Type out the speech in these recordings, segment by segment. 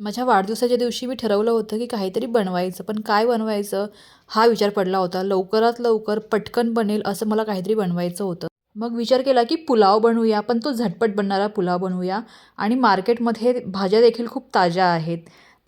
माझ्या वाढदिवसाच्या दिवशी मी ठरवलं होतं की काहीतरी बनवायचं पण काय बनवायचं हा विचार पडला होता. लवकरात लवकर पटकन बनेल असं मला काहीतरी बनवायचं होतं. मग विचार केला की पुलाव बनवूया पण तो झटपट बनणारा पुलाव बनवूया. आणि मार्केटमध्ये भाज्या देखील खूप ताज्या आहेत.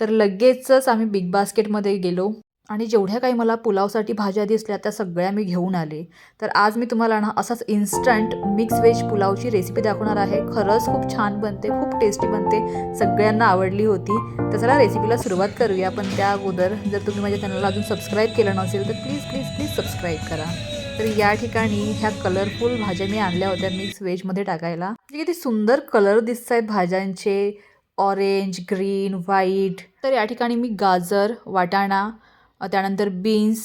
तर लगेचच आम्ही बिग बास्केटमध्ये गेलो. आणि जेवढ्या काही मला पुलावसाठी भाज्या दिसल्या त्या सगळ्या मी घेऊन आले. तर आज मी तुम्हाला ना असाच इन्स्टंट मिक्स व्हेज पुलावची रेसिपी दाखवणार आहे. खरंच खूप छान बनते खूप टेस्टी बनते. सगळ्यांना आवडली होती. तर चला रेसिपीला सुरुवात करूया. पण त्या अगोदर जर तुम्ही माझ्या चॅनलला अजून सबस्क्राईब केलं नसेल तर प्लीज प्लीज प्लीज सबस्क्राईब करा. तर या ठिकाणी ह्या कलरफुल भाज्या मी आणल्या होत्या मिक्स व्हेजमध्ये टाकायला. म्हणजे किती सुंदर कलर दिसत आहेत भाज्यांचे. ऑरेंज ग्रीन व्हाईट तर या ठिकाणी मी गाजर वाटाणा त्यानंतर बीन्स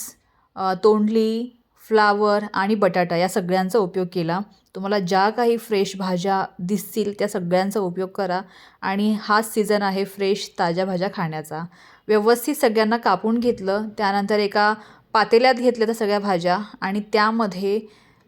तोंडली फ्लावर आणि बटाटा या सगळ्यांचा उपयोग केला. तुम्हाला ज्या काही फ्रेश भाज्या दिसतील त्या सगळ्यांचा उपयोग करा आणि हाच सीझन आहे फ्रेश ताज्या भाज्या खाण्याचा. व्यवस्थित सगळ्यांना कापून घेतलं त्यानंतर एका पातेल्यात घेतल्या त्या सगळ्या भाज्या आणि त्यामध्ये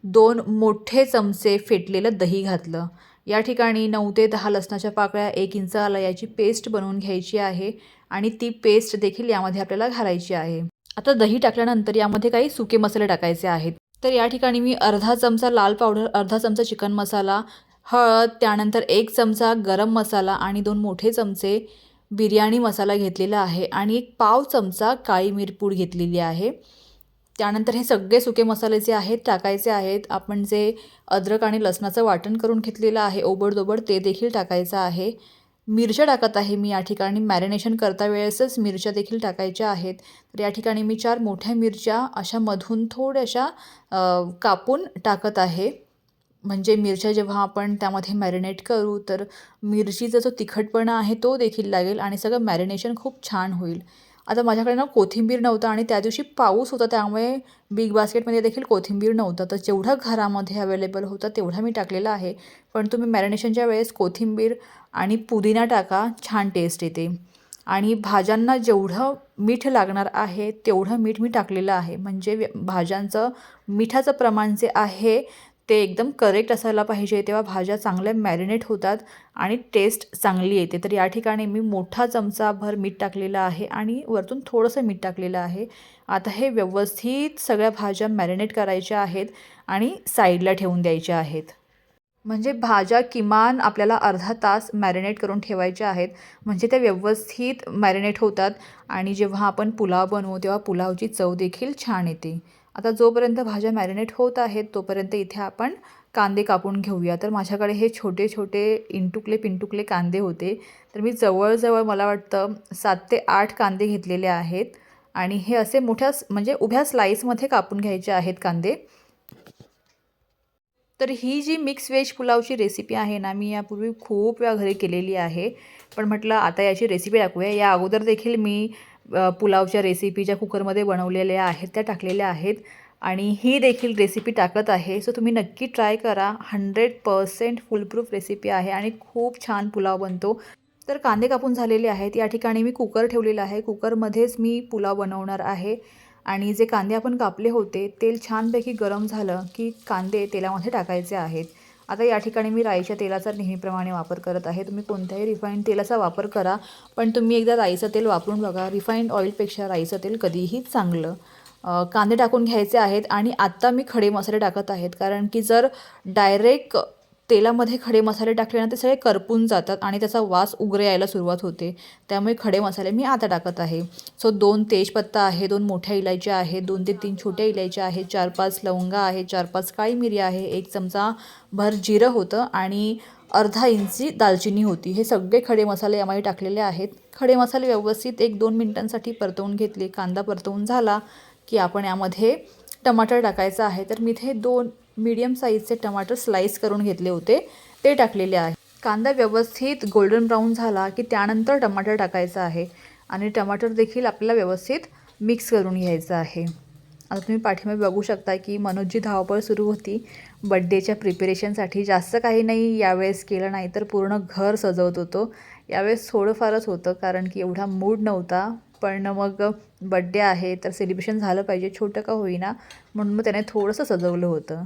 दोन मोठे चमचे फेटलेलं दही घातलं. या ठिकाणी नऊ ते दहा लसणाच्या पाकळ्या एक इंच आला याची पेस्ट बनवून घ्यायची आहे. आणि ती पेस्ट देखील यामध्ये आपल्याला घालायची आहे. आता दही टाकल्यानंतर यामध्ये काही सुके मसाले टाकायचे आहेत. तर या ठिकाणी मी अर्धा चमचा लाल पावडर अर्धा चमचा चिकन मसाला हळद त्यानंतर एक चमचा गरम मसाला आणि दोन मोठे चमचे बिर्याणी मसाला घेतलेला आहे आणि एक पाव चमचा काळी मिरपूड घेतलेली आहे. त्यानंतर हे सगळे सुके मसाले जे आहेत टाकायचे आहेत. आपण जे अद्रक आणि लसणाचं वाटण करून घेतलेलं आहे ओबडदोबड ते देखील टाकायचं आहे. मिरच्या टाकत आहे मी या ठिकाणी. मॅरिनेशन करता वेळेसच मिरच्या देखील टाकायच्या आहेत. तर या ठिकाणी मी चार मोठ्या मिरच्या अशा मधून थोड्याशा कापून टाकत आहे. म्हणजे मिरच्या जेव्हा आपण त्यामध्ये मॅरिनेट करू तर मिरचीचा जो तिखटपणा आहे तो देखील लागेल आणि सगळं मॅरिनेशन खूप छान होईल. आता माझ्याकडे ना कोथिंबीर नव्हता आणि त्या दिवशी पाऊस होता त्यामुळे बिग बास्केटमध्ये देखील कोथिंबीर नव्हतं. तर जेवढं घरामध्ये अवेलेबल होतं तेवढा मी टाकलेला आहे. पण तुम्ही मॅरिनेशनच्या वेळेस कोथिंबीर आणि पुदिना टाका छान टेस्ट येते. आणि भाज्यांना जेवढं मीठ लागणार आहे तेवढं मीठ मी टाकलेलं आहे. म्हणजे भाज्यांचं मिठाचं प्रमाण जे आहे ते एकदम करेक्ट असायला पाहिजे तेव्हा भाज्या चांगल्या मॅरिनेट होतात आणि टेस्ट चांगली येते. तर या ठिकाणी मी मोठा चमचाभर मीठ टाकलेलं आहे आणि वरतून थोडंसं मीठ टाकलेलं आहे. आता हे व्यवस्थित सगळ्या भाज्या मॅरिनेट करायच्या आहेत आणि साईडला ठेवून द्यायच्या आहेत. म्हणजे भाज्या किमान आपल्याला अर्धा तास मॅरिनेट करून ठेवायच्या आहेत. म्हणजे त्या व्यवस्थित मॅरिनेट होतात आणि जेव्हा आपण पुलाव बनवू तेव्हा पुलावची चव देखील छान येते. आता जोपर्यंत भाज्या मॅरिनेट होत आहेत तोपर्यंत इथे आपण कांदे कापून घेऊया. तर माझ्याकडे हे छोटे छोटे इंटुकले पिंटुकले कांदे होते. तर मी जवळजवळ मला वाटतं सात ते आठ कांदे घेतलेले आहेत. आणि हे असे मोठ्या म्हणजे उभ्या स्लाईसमध्ये कापून घ्यायचे आहेत कांदे. तर ही जी मिक्स व्हेज पुलावची रेसिपी आहे ना मी यापूर्वी खूप वेळा घरी केलेली आहे. पण म्हटलं आता याची रेसिपी टाकूया. या अगोदर देखील मी पुलावच्या रेसिपी ज्या कुकरमध्ये बनवलेल्या आहेत त्या टाकलेल्या आहेत. आणि ही देखील रेसिपी टाकत आहे. सो तुम्ही नक्की ट्राय करा. हंड्रेड पर्सेंट फुलप्रूफ रेसिपी आहे आणि खूप छान पुलाव बनतो. तर कांदे कापून झालेले आहेत. या ठिकाणी मी कुकर ठेवलेला आहे. कुकरमध्येच मी पुलाव बनवणार आहे. आणि जे कांदे आपण कापले होते तेल छानपैकी गरम झालं की कांदे तेलामध्ये टाकायचे आहेत. आता या ठिकाणी मी राईच्या तेलाचा नेहमीप्रमाणे वापर करत आहे. तुम्ही कोणत्याही रिफाईंड तेलाचा वापर करा पण तुम्ही एकदा राईचं तेल वापरून बघा. रिफाईंड ऑइलपेक्षा राईचं तेल कधीही चांगलं. कांदे टाकून घ्यायचे आहेत आणि आत्ता मी खडे मसाले टाकत आहेत. कारण की जर डायरेक्ट तेलामध्ये खडे मसाले टाकले ना ते सगळे करपून जातात आणि त्याचा वास उग्र यायला सुरुवात होते. त्यामुळे खडे मसाले मी आता टाकत आहे. सो दोन तेजपत्ता आहे दोन मोठ्या इलायच्या आहेत दोन ते तीन छोट्या इलायच्या आहेत चार पाच लवंगा आहे चार पाच काळी मिरी आहे एक चमचा भर जिरं होतं आणि अर्धा इंची दालचिनी होती. हे सगळे खडे मसाले यामध्ये टाकलेले आहेत. खडे मसाले व्यवस्थित एक दोन मिनटांसाठी परतवून घेतले. कांदा परतवून झाला की आपण यामध्ये टमाटर टाकायचं आहे. तर मी इथे दोन मीडियम साईजचे टमाटर स्लाईस करून घेतले होते. ते टाकलेले आहे. कांदा व्यवस्थित गोल्डन ब्राऊन झाला की त्यानंतर टमाटर टाकायचं आहे. आणि टमाटर देखील आपल्याला व्यवस्थित मिक्स करून घ्यायचं आहे. आता तुम्ही पाठीमागे बघू शकता की मनोजची धावपळ सुरू होती. बड्डेच्या प्रिपरेशनसाठी जास्त काही नाही यावेळेस केलं नाही तर पूर्ण घर सजवत होतो. यावेळेस थोडंफारच होतं कारण की एवढा मूड नव्हता. पण मग बड्डे आहे तर सेलिब्रेशन झालं पाहिजे. छोटं का होईना. म्हणून मग त्याने थोडंसं सजवलं होतं.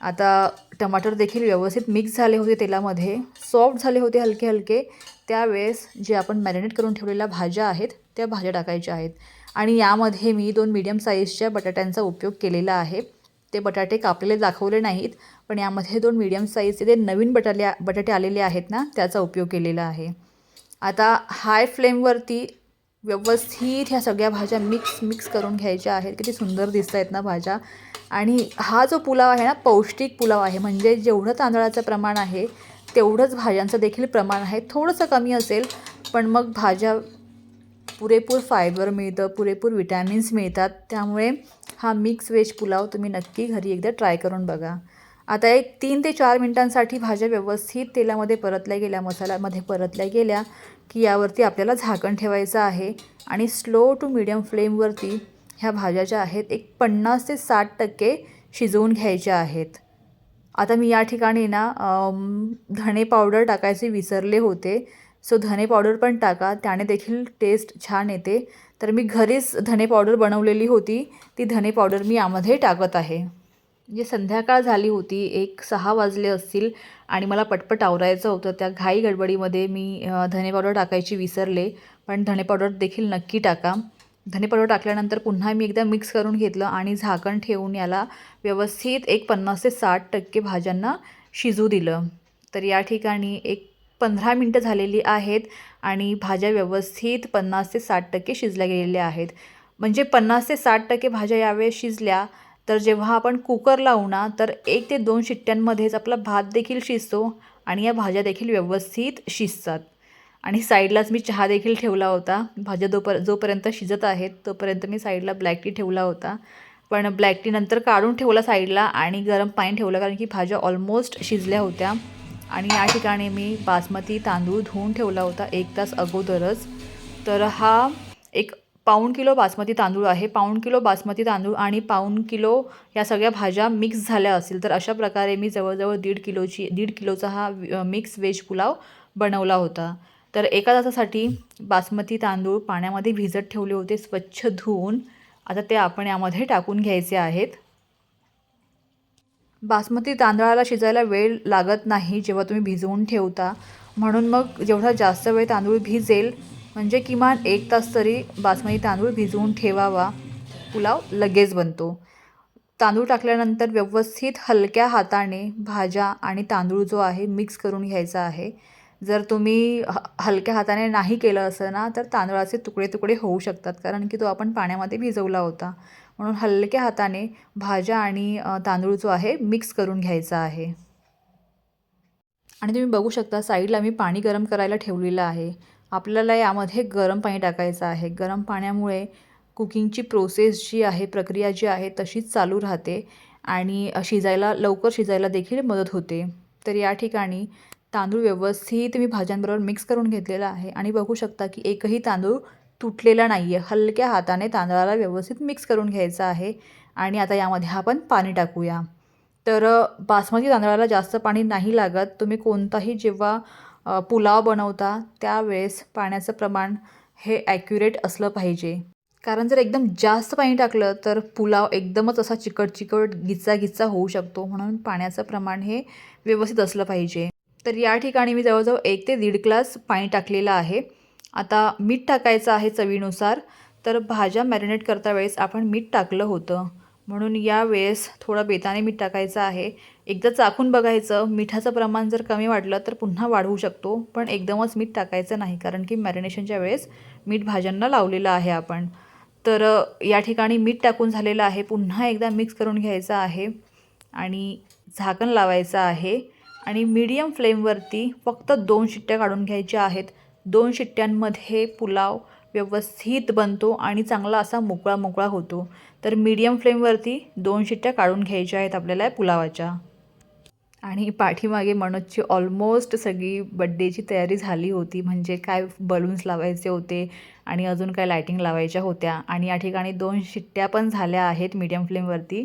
आता टमाटर देखील व्यवस्थित मिक्स झाले होते तेलामध्ये. सॉफ्ट झाले होते हलके हलके. त्यावेळेस जे आपण मॅरिनेट करून ठेवलेल्या भाज्या आहेत त्या भाज्या टाकायच्या आहेत. आणि यामध्ये मी दोन मीडियम साईजच्या बटाट्यांचा उपयोग केलेला आहे. ते बटाटे कापलेले दाखवले नाहीत पण यामध्ये दोन मीडियम साईजचे ते नवीन बटाले बटाटे आलेले आहेत ना त्याचा उपयोग केलेला आहे. आता हाय फ्लेमवरती व्यवस्थित ह्या सगळ्या भाज्या मिक्स मिक्स करून घ्यायच्या आहेत. किती सुंदर दिसत आहेत ना भाज्या. आणि हा जो पुलाव आहे ना पौष्टिक पुलाव आहे. म्हणजे जेवढं तांदळाचं प्रमाण आहे तेवढंच भाज्यांचं देखील प्रमाण आहे. थोडंसं कमी असेल पण मग भाज्या पुरेपूर फायबर मिळतं पुरेपूर विटॅमिन्स मिळतात. त्यामुळे हा मिक्स वेज पुलाव तुम्ही नक्की घरी एकदा ट्राय करून बघा. आता एक तीन ते चार मिनटांसाठी भाज्या व्यवस्थित तेलामध्ये परतल्या गेल्या मसाल्यामध्ये परतल्या गेल्या. की यावरती आपल्याला झाकण ठेवायचं आहे. आणि स्लो टू मिडियम फ्लेमवरती ह्या भाज्या ज्या आहेत एक पन्नास ते साठ टक्के शिजवून घ्यायच्या आहेत. आता मी या ठिकाणी ना धणे पावडर टाकायचे विसरले होते. सो धणे पावडर पण टाका. त्याने देखील टेस्ट छान येते. तर मी घरीच धणे पावडर बनवलेली होती. ती धणे पावडर मी यामध्ये टाकत आहे. म्हणजे संध्याकाळ झाली होती एक सहा वाजले असतील आणि मला पटपट आवरायचं होतं. त्या घाई गडबडीमध्ये मी धने पावडर टाकायची विसरले पण धने पावडर देखील नक्की टाका. धने पावडर टाकल्यानंतर पुन्हा मी एकदा मिक्स करून घेतलं आणि झाकण ठेवून याला व्यवस्थित एक पन्नास ते साठ टक्के भाज्यांना शिजू दिलं. तर या ठिकाणी एक पंधरा मिनटं झालेली आहेत आणि भाज्या व्यवस्थित पन्नास ते साठ टक्के शिजल्या गेलेल्या आहेत. म्हणजे पन्नास ते साठ टक्के भाज्या यावेळेस शिजल्या तर जेव्हा आपण कुकर लावू ना तर एक ते दोन शिट्ट्यांमध्येच आपला भात देखील शिजतो आणि या भाज्या देखील व्यवस्थित शिजतात. आणि साईडलाच मी चहा देखील ठेवला होता. भाज्या दोपर जोपर्यंत शिजत आहेत तोपर्यंत मी साईडला ब्लॅक टी ठेवला होता. पण ब्लॅक टी नंतर काढून ठेवला साईडला आणि गरम पाणी ठेवलं कारण की भाज्या ऑलमोस्ट शिजल्या होत्या. आणि या ठिकाणी मी बासमती तांदूळ धुवून ठेवला होता एक तास अगोदरच. तर हा एक पाऊण किलो बासमती तांदूळ आहे. पाऊण किलो बासमती तांदूळ आणि पाऊण किलो या सगळ्या भाज्या मिक्स झाल्या असतील तर अशा प्रकारे मी जवळजवळ दीड किलोची दीड किलोचा हा मिक्स व्हेज पुलाव बनवला होता. तर एका तासासाठी बासमती तांदूळ पाण्यामध्ये भिजत ठेवले होते स्वच्छ धुवून. आता ते आपण यामध्ये टाकून घ्यायचे आहेत. बासमती तांदळाला शिजायला वेळ लागत नाही जेव्हा तुम्ही भिजवून ठेवता. म्हणून मग जेवढा जास्त वेळ तांदूळ भिजेल म्हणजे किमान एक तास तरी बासमती तांदूळ भिजवून ठेवावा. पुलाव लगेच बनतो. तांदूळ टाकल्यानंतर व्यवस्थित हलक्या हाताने भाज्या आणि तांदूळ जो आहे मिक्स करून घ्यायचा आहे. जर तुम्ही ह हलक्या हाताने नाही केलं असं ना तर तांदळाचे तुकडे तुकडे होऊ शकतात कारण की तो आपण पाण्यामध्ये भिजवला होता. म्हणून हलक्या हाताने भाज्या आणि तांदूळ जो आहे मिक्स करून घ्यायचा आहे. आणि तुम्ही बघू शकता साईडला मी पाणी गरम करायला ठेवलेलं आहे. आपल्याला यामध्ये गरम पाणी टाकायचं आहे. गरम पाण्यामुळे कुकिंगची प्रोसेस जी आहे प्रक्रिया जी आहे तशीच चालू राहते आणि शिजायला लवकर शिजायला देखील मदत होते. तर या ठिकाणी तांदूळ व्यवस्थित मी भाज्यांबरोबर मिक्स करून घेतलेला आहे आणि बघू शकता की एकही तांदूळ तुटलेला नाही आहे हलक्या हाताने तांदळाला व्यवस्थित मिक्स करून घ्यायचं आहे आणि आता यामध्ये आपण पाणी टाकूया. तर बासमती तांदळाला जास्त पाणी नाही लागत. तुम्ही कोणताही जेव्हा पुलाव बनवता त्यावेळेस पाण्याचं प्रमाण हे ॲक्युरेट असलं पाहिजे. कारण जर एकदम जास्त पाणी टाकलं तर पुलाव एकदमच असा चिकट चिकट गिचा गिच्चा होऊ शकतो. म्हणून पाण्याचं प्रमाण हे व्यवस्थित असलं पाहिजे. तर या ठिकाणी मी जवळजवळ एक ते दीड ग्लास पाणी टाकलेलं आहे. आता मीठ टाकायचं आहे चवीनुसार. तर भाज्या मॅरिनेट करता वेळेस आपण मीठ टाकलं होतं. म्हणून यावेळेस थोडं बेताने मीठ टाकायचं आहे. एकदा चाखून बघायचं मिठाचं प्रमाण जर कमी वाटलं तर पुन्हा वाढवू शकतो पण एकदमच मीठ टाकायचं नाही कारण की मॅरिनेशनच्या वेळेस मीठ भाज्यांना लावलेलं आहे आपण. तर या ठिकाणी मीठ टाकून झालेलं आहे. पुन्हा एकदा मिक्स करून घ्यायचं आहे आणि झाकण लावायचं आहे आणि मीडियम फ्लेमवरती फक्त दोन शिट्ट्या काढून घ्यायच्या आहेत. दोन शिट्ट्यांमध्ये पुलाव व्यवस्थित बनतो आणि चांगला असा मोकळा मोकळा होतो. तर मीडियम फ्लेमवरती दोन शिट्ट्या काढून घ्यायच्या आहेत आपल्याला पुलावाच्या. आणि पाठीमागे मनोजची ऑलमोस्ट सगळी बड्डेची तयारी झाली होती. म्हणजे काय बलून्स लावायचे होते आणि अजून काय लायटिंग लावायच्या होत्या. आणि या ठिकाणी दोन शिट्ट्या पण झाल्या आहेत मीडियम फ्लेमवरती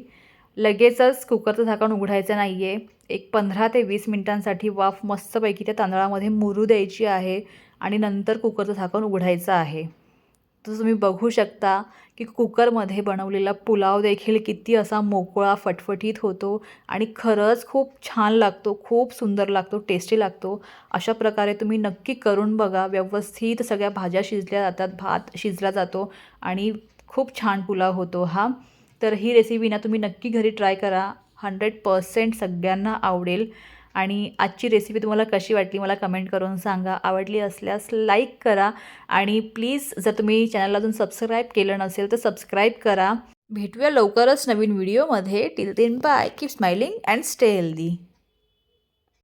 लगेचच कुकरचं झाकण उघडायचं नाही आहे एक पंधरा ते वीस मिनिटांसाठी वाफ मस्तपैकी त्या तांदळामध्ये मुरू द्यायची आहे आणि नंतर कुकरचं झाकण उघडायचं आहे. तर तुम्ही बघू शकता की कुकरमध्ये बनवलेला पुलाव देखील किती असा मोकळा फटफटीत होतो आणि खरंच खूप छान लागतो खूप सुंदर लागतो टेस्टी लागतो. अशा प्रकारे तुम्ही नक्की करून बघा. व्यवस्थित सगळ्या भाज्या शिजल्या जातात भात शिजला जातो आणि खूप छान पुलाव होतो हा. तर ही रेसिपी ना तुम्ही नक्की घरी ट्राय करा. हंड्रेड पर्सेंट सगळ्यांना आवडेल. आणि आजची रेसिपी तुम्हाला कशी वाटली मला कमेंट करून सांगा. आवडली असल्यास लाईक करा. आणि प्लीज जर तुम्ही चॅनलला अजून सबस्क्राईब केलं नसेल तर सबस्क्राईब करा. भेटूया लवकरच नवीन व्हिडिओमध्ये till then bye keep smiling and stay healthy